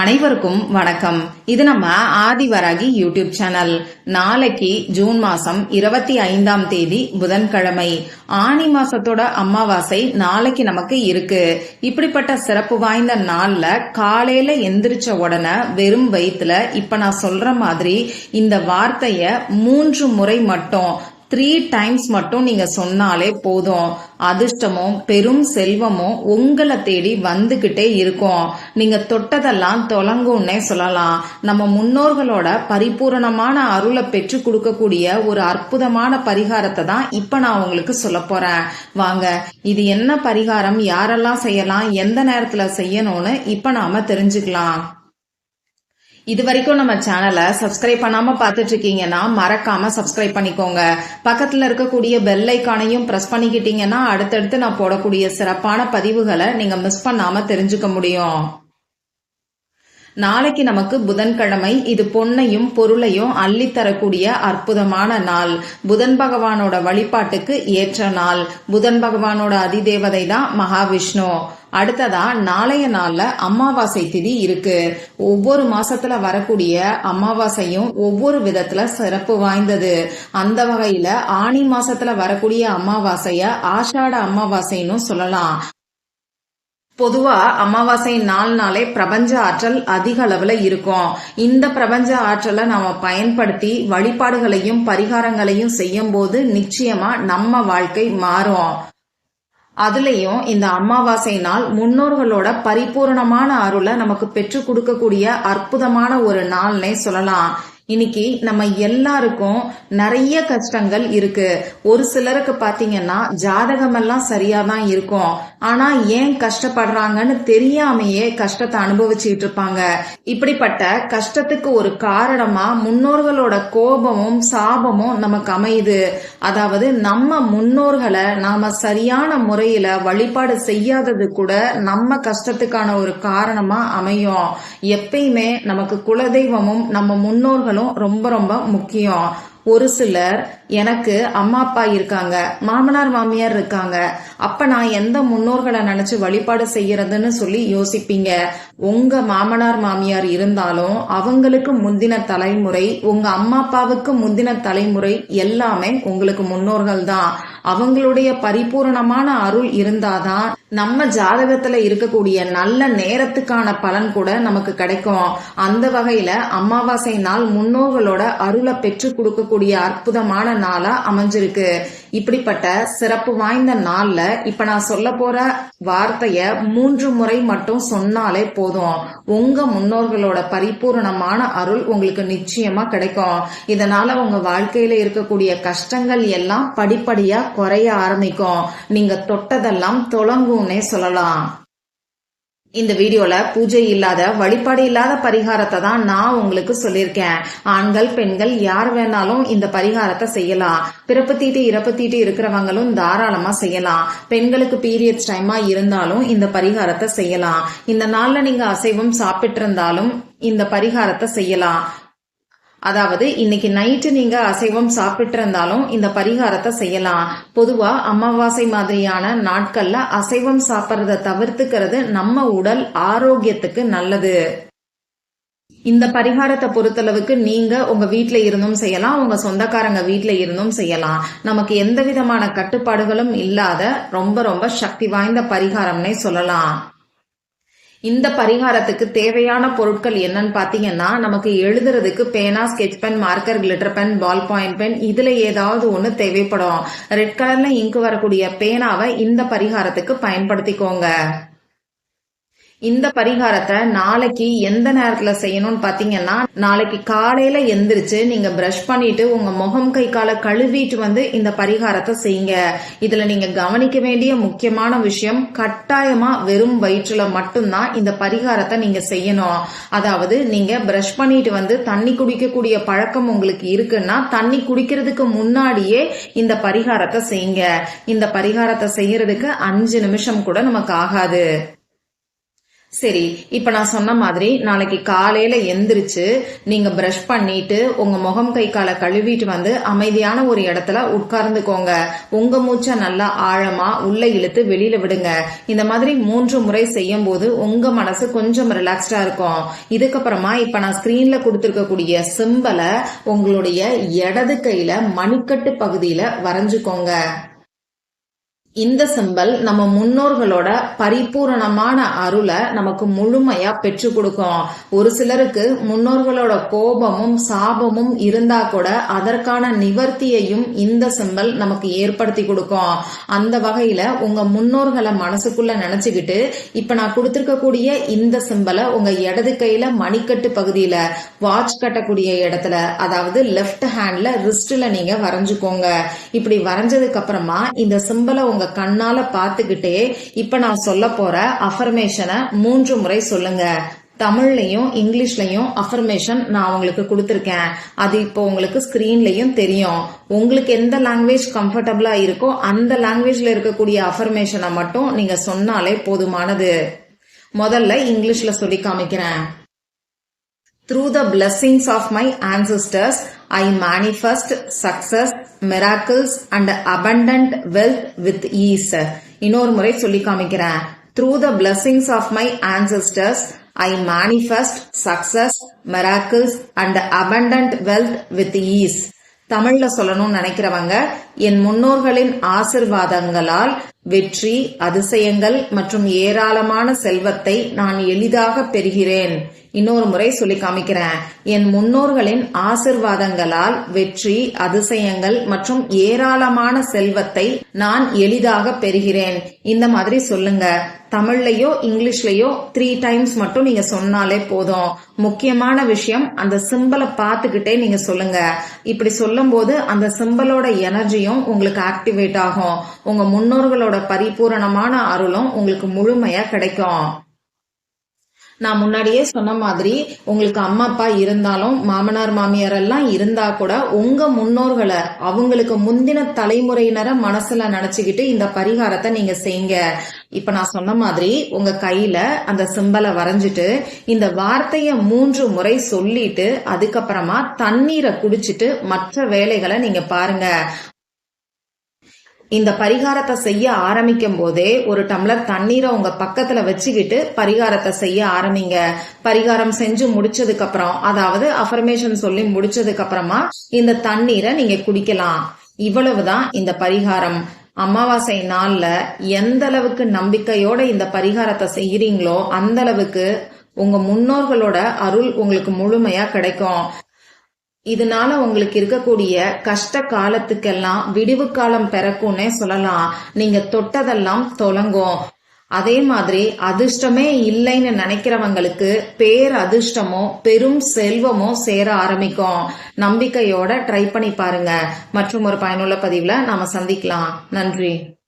அனைவருக்கும் வணக்கம். இது நம்ம ஆதிவராகி யூடியூப் சேனல். நாளைக்கு ஜூன் மாசம் இருபத்தி ஐந்தாம் தேதி புதன்கிழமை. ஆனி மாசத்தோட அமாவாசை நாளைக்கு நமக்கு இருக்கு. இப்படிப்பட்ட சிறப்பு வாய்ந்த நாள்ல காலையில எந்திரிச்ச உடனே வெறும் வயிற்றுல இப்ப நான் சொல்ற மாதிரி இந்த வார்த்தைய மூன்று முறை மட்டும் த்ரீ டைம்ஸ் மட்டும் நீங்க சொன்னாலே போதும். அதிர்ஷ்டமும் பெரும் செல்வமும் உங்களை தேடி வந்துகிட்டே இருக்கும். நீங்க தொட்டதெல்லாம் தொலங்கும்னே சொல்லலாம். நம்ம முன்னோர்களோட பரிபூரணமான அருளை பெற்று கொடுக்கக்கூடிய ஒரு அற்புதமான பரிகாரத்தை தான் இப்ப நான் உங்களுக்கு சொல்ல போறேன். வாங்க இது என்ன பரிகாரம்? யாரெல்லாம் செய்யலாம்? எந்த நேரத்துல செய்யணும்னு இப்ப நாம தெரிஞ்சுக்கலாம். இது வரைக்கும் நம்ம சேனலை சப்ஸ்கிரைப் பண்ணாம பார்த்துட்டு இருக்கீங்கன்னா மறக்காம சப்ஸ்கிரைப் பண்ணிக்கோங்க. பக்கத்துல இருக்கக்கூடிய பெல் ஐக்கானையும் பிரஸ் பண்ணிக்கிட்டீங்கன்னா அடுத்தடுத்து நான் போடக்கூடிய சிறப்பான பதிவுகளை நீங்க மிஸ் பண்ணாம தெரிஞ்சுக்க முடியும். நாளைக்கு நமக்கு புதன்கிழமை. இது பொன்னையும் பொருளையும் அள்ளித்தரக்கூடிய அற்புதமான நாள். புதன் பகவானோட வழிபாட்டுக்கு ஏற்ற நாள். புதன் பகவானோட அதிதேவதை தான் மகாவிஷ்ணு. அடுத்ததா நாளைய நாள்ல அமாவாசை திதி இருக்கு. ஒவ்வொரு மாசத்துல வரக்கூடிய அமாவாசையும் ஒவ்வொரு விதத்துல சிறப்பு வாய்ந்தது. அந்த வகையில ஆணி மாசத்துல வரக்கூடிய அமாவாசைய ஆஷாட அமாவாசைன்னு சொல்லலாம். பொதுவா அமாவாசை நாள் நாளே பிரபஞ்ச ஆற்றல் அதிக அளவுல இருக்கும். இந்த பிரபஞ்ச ஆற்றலை நாம பயன்படுத்தி வழிபாடுகளையும் பரிகாரங்களையும் செய்யும் போது நிச்சயமா நம்ம வாழ்க்கை மாறும். அதுலயும் இந்த அமாவாசை நாள் முன்னோர்களோட பரிபூர்ணமான அருளை நமக்கு பெற்றுக் கொடுக்கக்கூடிய அற்புதமான ஒரு நாள்னே சொல்லலாம். இன்னைக்கு நம்ம எல்லாருக்கும் நிறைய கஷ்டங்கள் இருக்கு. ஒரு சிலருக்கு பாத்தீங்கன்னா ஜாதகம் எல்லாம் சரியா தான் இருக்கும். ஆனா ஏன் கஷ்டப்படுறாங்கன்னு தெரியாமையே கஷ்டத்தை அனுபவிச்சுட்டு இருப்பாங்க. இப்படிப்பட்ட கஷ்டத்துக்கு ஒரு காரணமா முன்னோர்களோட கோபமும் சாபமும் நமக்கு அமையுது. அதாவது நம்ம முன்னோர்களை நாம சரியான முறையில வழிபாடு செய்யாதது கூட நம்ம கஷ்டத்துக்கான ஒரு காரணமா அமையும். எப்பயுமே நமக்கு குலதெய்வமும் நம்ம முன்னோர்களும் ரொம்ப ரொம்ப முக்கியம். ஒரு சிலர் எனக்கு அம்மா அப்பா இருக்காங்க மாமனார் மாமியார் இருக்காங்க. அப்ப நான் எந்த முன்னோர்களை நினைச்சு வழிபாடு செய்யறதுன்னு சொல்லி யோசிப்பீங்க. உங்க மாமனார் மாமியார் இருந்தாலும் அவங்களுக்கு முந்தின தலைமுறை உங்க அம்மா அப்பாவுக்கு முந்தின தலைமுறை எல்லாமே உங்களுக்கு முன்னோர்கள் தான் அவங்களுடைய பரிபூரணமான அருள் இருந்தாதான் நம்ம ஜாதகத்துல இருக்கக்கூடிய நல்ல நேரத்துக்கான பலன் கூட நமக்கு கிடைக்கும். அந்த வகையில அமாவாசை நாள் முன்னோர்களோட அருளை பெற்று கொடுக்கக்கூடிய அற்புதமான நாளா அமைஞ்சிருக்கு. இப்படிப்பட்ட சிறப்பு வாய்ந்த நாள்ல இப்ப நான் சொல்ல போற வார்த்தைய மூன்று முறை மட்டும் சொன்னாலே போதும். உங்க முன்னோர்களோட பரிபூர்ணமான அருள் உங்களுக்கு நிச்சயமா கிடைக்கும். இதனால உங்க வாழ்க்கையில இருக்கக்கூடிய கஷ்டங்கள் எல்லாம் படிப்படியா குறைய ஆரம்பிக்கும். நீங்க தொட்டதெல்லாம் தொலங்கும்னே சொல்லலாம். இந்த வீடியோல பூஜை இல்லாத வழிபாடு இல்லாத பரிகாரத்தை தான் நான் உங்களுக்கு சொல்லியிருக்கேன். ஆண்கள் பெண்கள் யார் வேணாலும் இந்த பரிகாரத்தை செய்யலாம். பிறப்பு தீட்டு இறப்பு தீட்டு இருக்கிறவங்களும் தாராளமா செய்யலாம். பெண்களுக்கு பீரியட்ஸ் டைமா இருந்தாலும் இந்த பரிகாரத்தை செய்யலாம். இந்த நாள்ல நீங்க அசைவம் சாப்பிட்டு இருந்தாலும் இந்த பரிகாரத்தை செய்யலாம். அதாவது இன்னைக்கு நைட்டு நீங்க அசைவம் சாப்பிட்டு இருந்தாலும் இந்த பரிகாரத்தை செய்யலாம். பொதுவா அமாவாசை மாதிரியான நாட்கள்ல அசைவம் சாப்பிட்றத தவிர்த்துக்கிறது நம்ம உடல் ஆரோக்கியத்துக்கு நல்லது. இந்த பரிகாரத்தை பொறுத்தளவுக்கு நீங்க உங்க வீட்ல இருந்தும் செய்யலாம் உங்க சொந்தக்காரங்க வீட்ல இருந்தும் செய்யலாம். நமக்கு எந்த விதமான கட்டுப்பாடுகளும் இல்லாத ரொம்ப ரொம்ப சக்தி வாய்ந்த பரிகாரம்னே சொல்லலாம். இந்த பரிகாரத்துக்கு தேவையான பொருட்கள் என்னன்னு பாத்தீங்கன்னா நமக்கு எழுதுறதுக்கு பேனா sketch pen marker glitter pen ball point pen இதுல ஏதாவது ஒன்று தேவைப்படும். ரெட் கலர்ல இங்கு வரக்கூடிய பேனாவை இந்த பரிகாரத்துக்கு பயன்படுத்திக்கோங்க. இந்த பரிகாரத்தை நாளைக்கு எந்த நேரத்துல செய்யணும்னு பாத்தீங்கன்னா நாளைக்கு காலையில எந்திரிச்சு நீங்க பிரஷ் பண்ணிட்டு உங்க முகம் கை கால கழுவிட்டு வந்து இந்த பரிகாரத்தை செய்யுங்க. இதுல நீங்க கவனிக்க வேண்டிய முக்கியமான விஷயம் கட்டாயமா வெறும் வயிற்றுல மட்டும்தான் இந்த பரிகாரத்தை நீங்க செய்யணும். அதாவது நீங்க பிரஷ் பண்ணிட்டு வந்து தண்ணி குடிக்கக்கூடிய பழக்கம் உங்களுக்கு இருக்குன்னா தண்ணி குடிக்கிறதுக்கு முன்னாடியே இந்த பரிகாரத்தை செய்யுங்க. இந்த பரிகாரத்தை செய்யறதுக்கு அஞ்சு நிமிஷம் கூட நமக்கு ஆகாது. சரி இப்ப நான் சொன்ன மாதிரி நாளைக்கு காலையில எந்திரிச்சு நீங்க பிரஷ் பண்ணிட்டு உங்க முகம் கை காலை கழுவிட்டு வந்து அமைதியான ஒரு இடத்துல உட்கார்ந்துக்கோங்க. உங்க மூச்சை நல்லா ஆழமா உள்ள இழுத்து வெளியில விடுங்க. இந்த மாதிரி மூன்று முறை செய்யும் போது உங்க மனசு கொஞ்சம் ரிலாக்ஸ்டா இருக்கும். இதுக்கப்புறமா இப்ப நான் ஸ்கிரீன்ல கொடுத்திருக்கக்கூடிய சிம்பலை உங்களுடைய இடது கையில மணிக்கட்டு பகுதியில வரைஞ்சுக்கோங்க. இந்த சிம்பல் நம்ம முன்னோர்களோட பரிபூரணமான அருளை நமக்கு முழுமையா பெற்று கொடுக்கும். ஒரு சிலருக்கு முன்னோர்களோட கோபமும் சாபமும் இருந்தா கூட அதற்கான நிவர்த்தியையும் இந்த சிம்பல் நமக்கு ஏற்படுத்தி கொடுக்கும். அந்த வகையில உங்க முன்னோர்களை மனசுக்குள்ள நினைச்சுக்கிட்டு இப்ப நான் கொடுத்திருக்கக்கூடிய இந்த சிம்பலை உங்க இடது கையில மணிக்கட்டு பகுதியில வாட்ச் கட்டக்கூடிய இடத்துல அதாவது லெஃப்ட் ஹேண்ட்ல ரிஸ்ட்ல நீங்க வரைஞ்சுக்கோங்க. இப்படி வரைஞ்சதுக்கு அப்புறமா இந்த சிம்பலை உங்க கண்ணால பார்த்துக்கிட்டே இப்ப நான் சொல்ல போற அஃபர்மேஷனை மூன்று முறை சொல்லுங்க. தமிழ்லையும் இங்கிலீஷ்லையும் அஃபர்மேஷன் நான் உங்களுக்கு கொடுத்துருக்கேன். அது இப்போ உங்களுக்கு ஸ்க்ரீன்லையும் தெரியும். உங்களுக்கு எந்த லாங்குவேஜ் கம்ஃபர்டபுளா இருக்கோ அந்த லாங்குவேஜ்ல இருக்கக்கூடிய அஃபர்மேஷனை மட்டும் நீங்க சொன்னாலே போதுமானது. முதல்ல இங்கிலீஷ்ல சொல்லி காமிக்கிறேன். Through the blessings of my ancestors I manifest success, miracles and abundant wealth with ease. இன்னொரு முறை சொல்லி காமிக்கிறேன் through the blessings of my ancestors I manifest success miracles and abundant wealth with ease தமிழ்ல சொல்லணும்னு நினைக்கிறவங்க என் முன்னோர்களின் ஆசிர்வாதங்களால் வெற்றி அதிசயங்கள் மற்றும் ஏராளமான செல்வத்தை நான் எளிதாக பெறுகிறேன் இன்னொரு முறை சொல்லி காமிக்கிறேன். என் முன்னோர்களின் ஆசிர்வாதங்களால் வெற்றி அதிசயங்கள் மற்றும் ஏராளமான செல்வத்தை நான் எளிதாக பெறுகிறேன். இந்த மாதிரி சொல்லுங்க. தமிழ்லயோ இங்கிலீஷ்லயோ த்ரீ டைம்ஸ் மட்டும் நீங்க சொன்னாலே போதும். முக்கியமான விஷயம் அந்த சிம்பலை பார்த்துக்கிட்டே நீங்க சொல்லுங்க. இப்படி சொல்லும் போது அந்த சிம்பலோட எனர்ஜியும் உங்களுக்கு ஆக்டிவேட் ஆகும். உங்க முன்னோர்களோட பரிபூரணமான அருளும் உங்களுக்கு முழுமையா கிடைக்கும். நான் முன்னாடியே சொன்ன மாதிரி உங்களுக்கு அம்மா அப்பா இருந்தாலும் மாமனார் மாமியார் எல்லாம் இருந்தா கூட உங்க முன்னோர்களை அவங்களுக்கு முந்தின தலைமுறையினரை மனசுல நினைச்சுக்கிட்டு இந்த பரிகாரத்தை நீங்க செய்யுங்க. இப்ப நான் சொன்ன மாதிரி உங்க கையில அந்த சிம்பலை வரைஞ்சிட்டு இந்த வார்த்தைய மூன்று முறை சொல்லிட்டு அதுக்கப்புறமா தண்ணீரை குடிச்சிட்டு மற்ற வேலைகளை நீங்க பாருங்க. இந்த பரிகாரத்தை செய்ய ஆரம்பிக்கும் போதே ஒரு டம்ளர் தண்ணீரை உங்க பக்கத்துல வச்சுக்கிட்டு பரிகாரத்தை செய்ய ஆரம்பிங்க. பரிகாரம் செஞ்சு முடிச்சதுக்கு அப்புறம் அதாவது அஃபர்மேஷன் சொல்லி முடிச்சதுக்கு அப்புறமா இந்த தண்ணீரை நீங்க குடிக்கலாம். இவ்வளவுதான் இந்த பரிகாரம். அமாவாசை நாள்ல எந்த அளவுக்கு நம்பிக்கையோட இந்த பரிகாரத்தை செய்யறீங்களோ அந்த அளவுக்கு உங்க முன்னோர்களோட அருள் உங்களுக்கு முழுமையா கிடைக்கும். இதனால உங்களுக்கு இருக்கக்கூடிய கஷ்ட காலத்துக்கெல்லாம் விடிவு காலம் பிறக்கும்னே சொல்லலாம். நீங்க தொட்டதெல்லாம் தொலங்கும். அதே மாதிரி அதிர்ஷ்டமே இல்லைன்னு நினைக்கிறவங்களுக்கு பேர் அதிர்ஷ்டமோ பெரும் செல்வமோ சேர ஆரம்பிக்கும். நம்பிக்கையோட ட்ரை பண்ணி பாருங்க. மற்றும் ஒரு பயனுள்ள பதிவுல நாம சந்திக்கலாம். நன்றி.